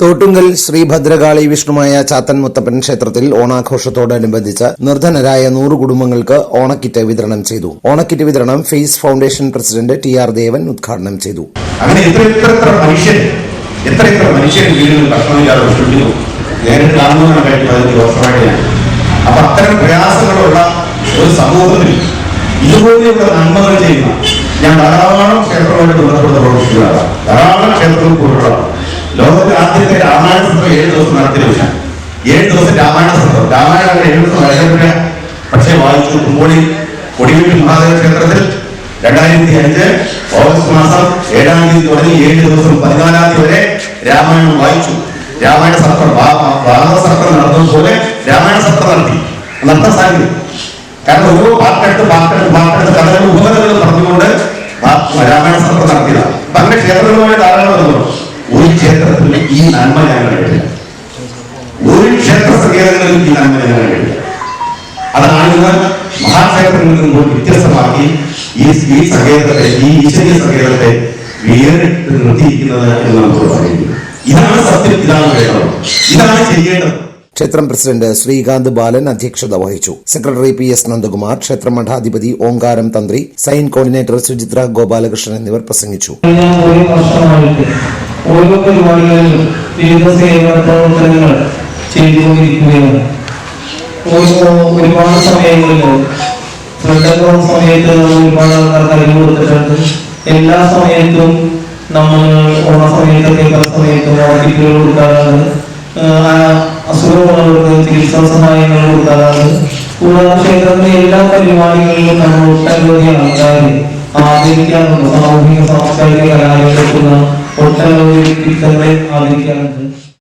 തോട്ടുങ്കൽ ശ്രീ ഭദ്രകാളി വിഷ്ണുമായ ചാത്തൻ മുത്തപ്പൻ ക്ഷേത്രത്തിൽ ഓണാഘോഷത്തോടനുബന്ധിച്ച് നിർധനരായ നൂറ് കുടുംബങ്ങൾക്ക് ഓണക്കിറ്റ് വിതരണം ചെയ്തു. ഓണക്കിറ്റ് വിതരണം face foundation president T R Devan ഉദ്ഘാടനം ചെയ്തു. അങ്ങനെ എത്ര എത്ര മനുഷ്യൻ എത്ര എത്ര മനുഷ്യൻ വീടുകളിൽ ഭക്ഷണമില്ലാതെ വിഷമിക്കുന്നു? നേരിട്ട് കാണുന്നതിനെ കഴിഞ്ഞു അതിന് ദോഷമായിട്ട് ഞാൻ. അപ്പൊ അത്തരം പ്രയാസങ്ങളുള്ള ഒരു സമൂഹത്തിൽ ഇതുപോലെയുള്ള നന്മകൾ ചെയ്യുന്ന ഞാൻ ധാരാളം ക്ഷേത്രങ്ങളുടെ ബന്ധപ്പെട്ട് പ്രവർത്തിക്കുന്നതാണ്. ധാരാളം ക്ഷേത്രങ്ങൾ പോയിട്ടുള്ളതാണ് ലോകത്തിൽ ആദ്യത്തെ രാമായണ സത്രം ഏഴ് ദിവസം നടത്തിയില്ല ഏഴ് ദിവസം രാമായണ സത്രം രാമായണം അങ്ങനെ ഏഴ് ദിവസം വൈകിട്ട് പക്ഷേ വായിച്ചു കുമ്പോളി കൊടിവീട്ടിൽ മഹാദേവ ക്ഷേത്രത്തിൽ രണ്ടായിരത്തി അഞ്ച് ഓഗസ്റ്റ് മാസം ഏഴാം തീയതി തുടങ്ങി ഏഴ് ദിവസം പതിനാലാം തീയതി വരെ രാമായണം വായിച്ചു. രാമായണ സത്രം ഭാഗവത സത്രം നടത്തുന്നത് പോലെ രാമായണ സത്രം നടത്തി. നടത്താൻ സാധിക്കും. കാരണം ഓരോ പാട്ടെടുത്ത് പാട്ടെടുത്ത് പാട്ടെടുത്ത് കഥകൾ ഉപകഥകൾ പറഞ്ഞുകൊണ്ട് രാമായണ സത്രം നടത്തിയതാണ്. പല ക്ഷേത്രങ്ങളുമായി ധാരാളം ഒരു ക്ഷേത്രത്തിൽ ഈ നന്മ ഞാൻ കണ്ടിട്ടില്ല ഒരു ക്ഷേത്ര സങ്കേതങ്ങളിലും ഈ നന്മ ഞാൻ കണ്ടിട്ടില്ല അതാണ് ഇന്ന് മഹാക്ഷേത്രങ്ങളിൽ നിന്നും വ്യത്യസ്തമാക്കി ഈ ഈ സങ്കേതത്തെ ഈ ഈശ്വരീയ സങ്കേതത്തെ വേറിട്ട് നിർത്തിയിരിക്കുന്നത് എന്ന് നമുക്ക് പറയുന്നു. ഇതാണ് സത്യം ഇതാണ് വേണ്ടത് ഇതാണ് ചെയ്യേണ്ടത്. ക്ഷേത്രം പ്രസിഡന്റ് ശ്രീകാന്ത് ബാലൻ അധ്യക്ഷത വഹിച്ചു. സെക്രട്ടറി പി എസ് നന്ദകുമാർ ക്ഷേത്ര മഠാധിപതി ഓങ്കാരം തന്ത്രി സൈൻ കോർഡിനേറ്റർ സുചിത്ര ഗോപാലകൃഷ്ണൻ എന്നിവർ പ്രസംഗിച്ചു. ഓരോ പരിപാടികളിലും വിവിധ സേവന പ്രവർത്തനങ്ങൾ ചെയ്തുകൊണ്ടിരിക്കുകയാണ്. ഓരോ ഒരുപാട് സമയങ്ങളിൽ ലോക്ക്ഡൌൺ സമയത്ത് നമ്മൾ ഒരുപാട് ആൾക്കാർ കഴിഞ്ഞു കൊടുത്തിട്ടുണ്ട്. എല്ലാ സമയത്തും നമ്മൾ ഓണ സമയത്തൊക്കെ പല സമയത്തും ഓണക്കിറ്റുകൾ കൊടുക്കാറുണ്ട്. അസുഖമുള്ളവർക്ക് ചികിത്സാ സഹായങ്ങൾ കൊടുക്കാറുണ്ട്. കൂടാതെ ക്ഷേത്രത്തിലെ എല്ലാ പരിപാടികളിലും നമ്മൾ ഒട്ടനവധി ആൾക്കാരെ ആദരിക്കാറുണ്ട്. സാമൂഹിക സാംസ്കാരിക കലാലയങ്ങൾക്കുള്ള ഒട്ടനവധി വ്യക്തിത്വങ്ങളെ ആദരിക്കാറുണ്ട്